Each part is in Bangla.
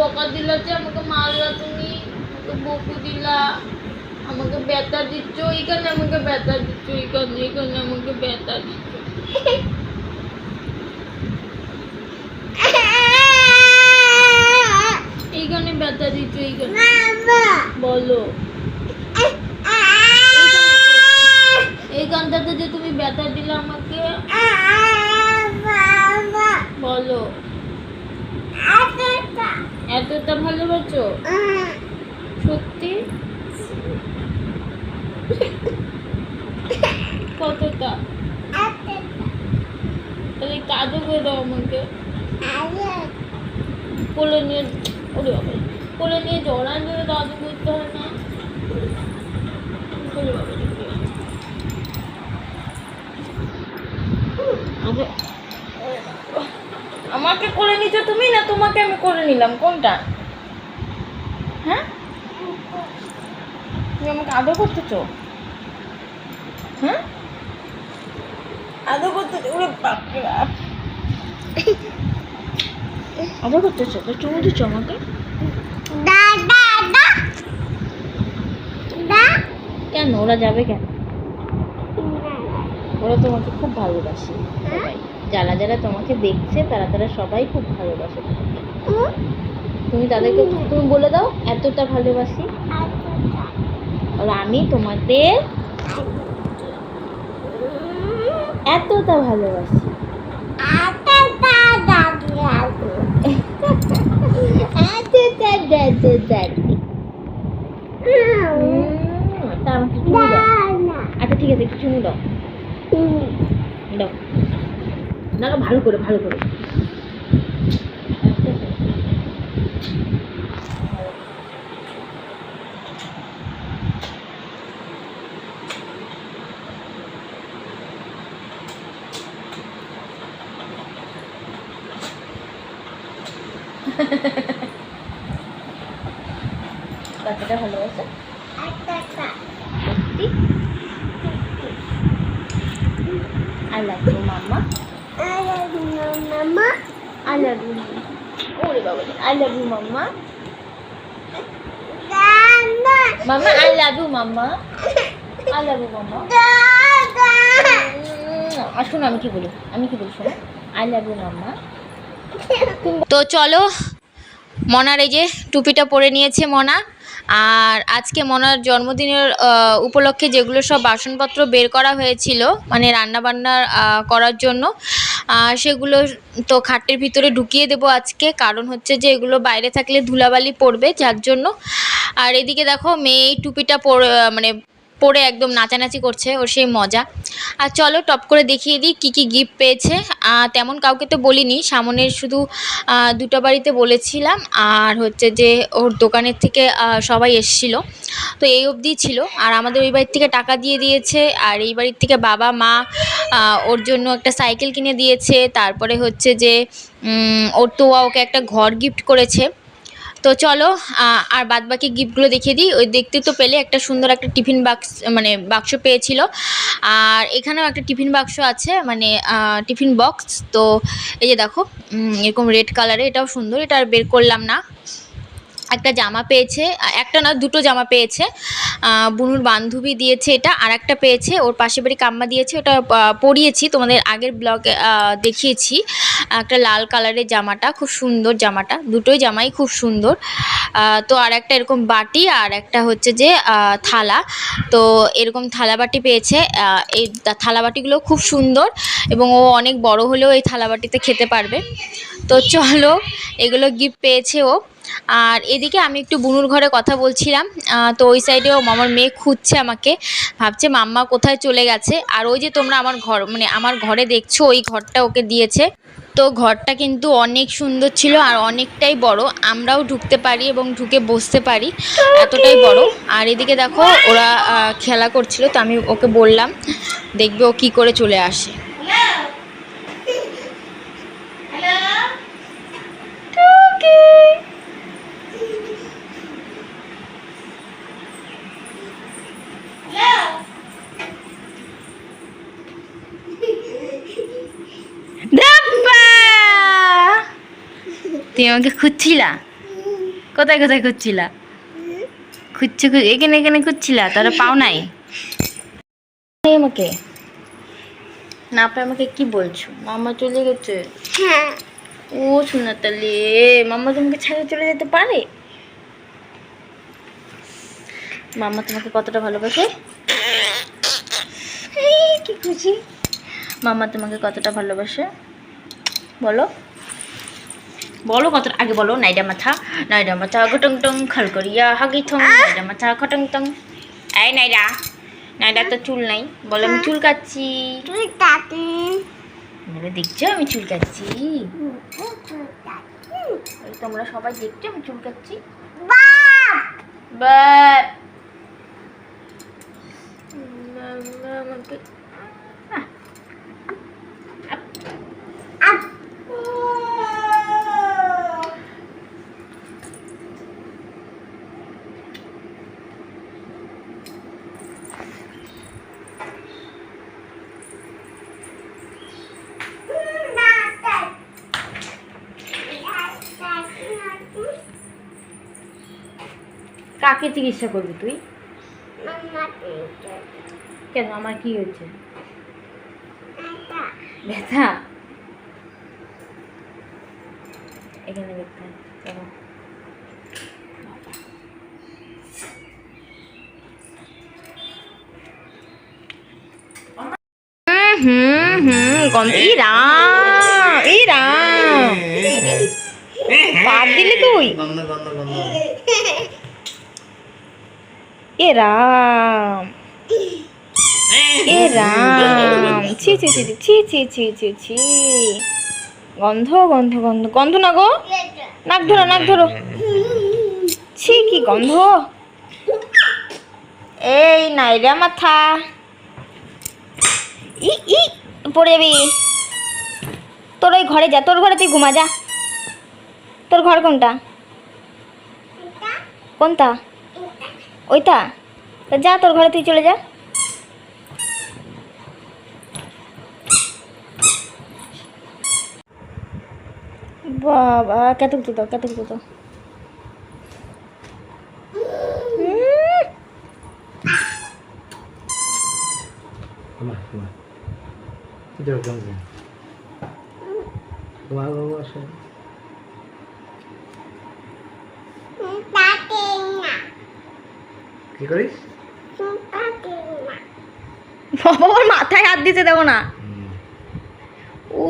বকা দিলা যে আমাকে মারলা তুমি আমাকে বকু দিলা, আমাকে ব্যথা দিচ্ছ, এইখানে আমাকে ব্যথা দিচ্ছ, এইখানে এইখানে আমাকে ব্যথা দিচ্ছ। এইখানে ব্যথা দিচ্ছ, এইখানে। বলো। এইখানটাতে যে তুমি ব্যথা দিলে আমাকে, বলো। এতটা ভালোবাসো? সত্যি? কতটা? তাহলে কাজও করে দাও আমাকে। কোলে নিয়ে ওরে বাবা, কোলে নিয়ে জড়ান ধরে দাদু করতে হয় না। আমাকে কোলে নিচ্ছ তুমি না তোমাকে আমি করে নিলাম? কোনটা? হ্যাঁ? তুমি আমাকে আদর করতেছো হ্যাঁ? আদর করতেছো ওরে বাপ। আদর করতেছো তো চুমু দিচ্ছ আমাকে? কেন? ওরা যাবে কেন? ওরা তোমাকে খুব ভালোবাসে সবাই। যারা যারা তোমাকে দেখছে তারা তারা সবাই খুব ভালোবাসে তুমি তাদেরকে তুমি বলে দাও এতটা ভালোবাসি। আর আমি তোমাদের এতটা ভালোবাসি। আচ্ছা ঠিক আছে একটু চুমু দাও। দাও না না, ভালো করে ভালো করে কতটা ভালোবাসা সত্যি I love you mamma I love you ওরে বাবা I love you mamma mamma I love you mamma I love you mamma আসুন আমি কি বলি? আমি কি বলি শোনো? আই লাভ ইউ মাম্মা তো চলো মনার এই যে টুপিটা পরে নিয়েছে মনা। আর আজকে মনার জন্মদিনের উপলক্ষে যেগুলো সব বাসনপত্র বের করা হয়েছিল মানে রান্নাবান্না করার জন্য সেগুলো তো খাটের ভিতরে ঢুকিয়ে দেবো আজকে। কারণ হচ্ছে যে এগুলো বাইরে থাকলে ধুলাবালি পড়বে, যার জন্য। আর এদিকে দেখো মেয়ে এই টুপিটা পরে মানে পরে একদম নাচানাচি করছে, ওর সেই মজা। আর চলো টপ করে দেখিয়ে দিই কী কী গিফট পেয়েছে। তেমন কাউকে তো বলিনি, সামনের শুধু দুটো বাড়িতে বলেছিলাম। আর হচ্ছে যে, ওর দোকানের থেকে সবাই এসছিল। তো এই অবধি ছিল। আর আমাদের ওই বাড়ির থেকে টাকা দিয়ে দিয়েছে। আর এই বাড়ির থেকে বাবা, মা ওর জন্য একটা সাইকেল কিনে দিয়েছে। তারপরে হচ্ছে যে ওর তো ওকে একটা ঘর গিফট করেছে। তো চলো আর বাদ বাকি গিফটগুলো দেখিয়ে দিই। ওই দেখতে তো পেলে একটা সুন্দর একটা টিফিন বাক্স মানে বাক্স পেয়েছিল। আর এখানেও একটা টিফিন বাক্স আছে মানে টিফিন বক্স। তো এই যে দেখো এরকম রেড কালারে, এটাও সুন্দর। এটা আর বের করলাম না। একটা জামা পেয়েছে একটা না, দুটো জামা পেয়েছে। বুনুর বান্ধবী দিয়েছে এটা আর একটা পেয়েছে, ওর পাশের বাড়ি কাম্মা দিয়েছে, ওটা পরিয়েছি, তোমাদের আগের ব্লগে দেখিয়েছি। একটা লাল কালারের জামাটা, খুব সুন্দর জামাটা, দুটোই জামাই খুব সুন্দর। তো আর একটা এরকম বাটি, আর একটা হচ্ছে যে থালা। তো এরকম থালা বাটি পেয়েছে এই থালা বাটিগুলো খুব সুন্দর, এবং ও অনেক বড় হলেও এই থালা বাটিতে খেতে পারবে। তো চলো, এগুলো গিফট পেয়েছে ও। আর এদিকে আমি একটু বুনুর ঘরে কথা বলছিলাম। তো ওই সাইডেও আমার মেয়ে খুঁজছে আমাকে। ভাবছে মাম্মা কোথায় চলে গেছে। আর ওই যে তোমরা আমার ঘর মানে আমার ঘরে দেখছ, ওই ঘরটা ওকে দিয়েছে। তো ঘরটা কিন্তু অনেক সুন্দর ছিল আর অনেকটাই বড়। আমরাও ঢুকতে পারি এবং ঢুকে বসতে পারি। এতটাই বড়। আর এদিকে দেখো, ওরা খেলা করছিল, তো আমি ওকে বললাম, দেখবে ও কী করে চলে আসে। তুমি আমাকে খুঁজছিলা? কোথায় কোথায় খুঁজছিলা? খুঁজছে এখানে এখানে খুঁজছিলা? তারা পাও নাই? আমাকে। না আপনি আমাকে কি বলছো? মামা চলে গেছে। হ্যাঁ। ও শোনা তাহলে মাম্মা তোমাকে ছেড়ে চলে যেতে পারে? মামা তোমাকে কতটা ভালোবাসে? এই, কি খুশি। মামা তোমাকে কতটা ভালোবাসে? বলো। বলো কত আগে বলো নাইডা মাথা নাইডা মাথা ঘটং টং খাল করিয়া হাগি থং নাইডা মাথা খটং টং। এই নাইডা নাইডা তো চুল নাই। বলো আমি চুল কাচ্ছি দেখছ আমি চুল কাচ্ছি এই তোমরা সবাই দেখছ আমি চুল কাচ্ছি বাপ বাট আমাকে কাকে চিকিৎসা করবি তুই? কেন? আমার কি হয়েছে? ব্যথা। এখানে ব্যথা চলো। হুম হুম গন্ধ। ই রাম ই রাম। বাদ দিলি তুই? এ রাম। এ রাম। ছি ছি ছি ছি ছি ছি ছি ছি। গন্ধ গন্ধ গন্ধ। গন্ধ না গো? নাক ধরো নাক ধরো। ছি, কি গন্ধ? এই নাইরা মাথা। ই ই, পড়ে যাবি। তোর ওই ঘরে যা, তোর ঘরে তুই ঘুমা, যা। তোর ঘর কোনটা? কোনটা? ওইটা? তা যা তোর ঘরে তুই চলে যা। বাবা কত কিছু দাও কত কিছু দাও উম, তোমার তোমার তোমার বাবু আসে কি করিস? বাবা ওর মাথায় হাত দিতে দেবো না। ও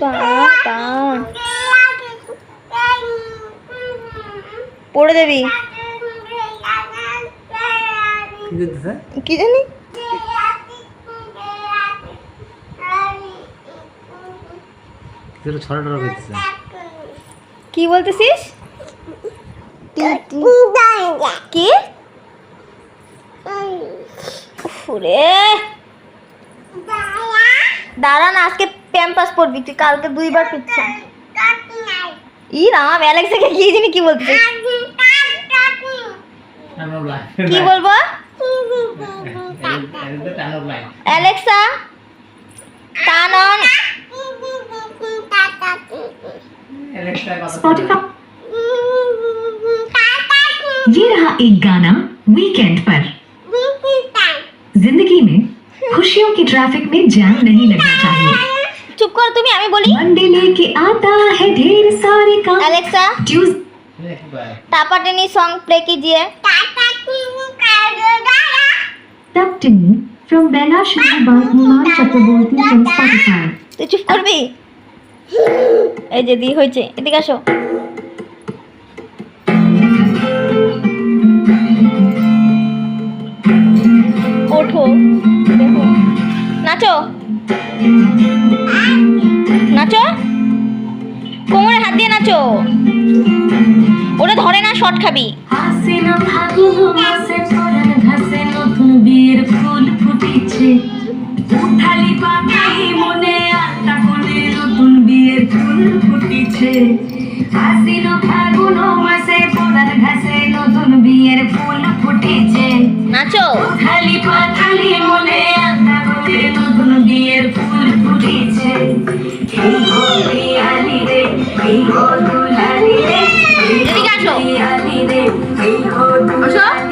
বাবা। পড়ে দেবি। কি জানি? কি বলতেছিস? কি? ফুরে। আজকে প্যাম্পাস পড়বি, তুই কালকে দুইবার পিচ্ছে। ই রাম অ্যালেক্সাকে কি জানি কি বলছিস কি বলব? অ্যালেক্সা টান অন एक गाना वीकेंड पर जिंदगी में खुशियों की ट्रैफिक में जैम नहीं लगना चाहिए চুপ কর তুমি আমি বলি मंडे लेके आता है ढेर सारे काम অ্যালেক্সা ट्यूज टापा टेनी सॉन्ग प्ले कीजिए तब टिनी from Bella Shah by Iman Chakraborty from Spotify. তুই চুপ করবি এই যে দি হয়েছে এদিকে আসো ওঠো। দেখো। নাচো। নাচো? কোমরে হাত দিয়ে নাচো। ওটা ধরে না, শর্ট খাবি। হাসে না ফাগুন মাসে পরাণ, ঘাসে নতুন বিয়ের ফুল ফুটেছে। আসিল ফাগুন মাসে পড়ার ঘাসে নতুন বিয়ের ফুল ফুটেছে। নাচো। খালি পাতালি মনে আন্দা করে নতুন বিয়ের ফুল ফুটেছে। এই গো বিয়ালি রে এই গো দুলালি রে এই গো বিয়ালি রে এই গো দুলালি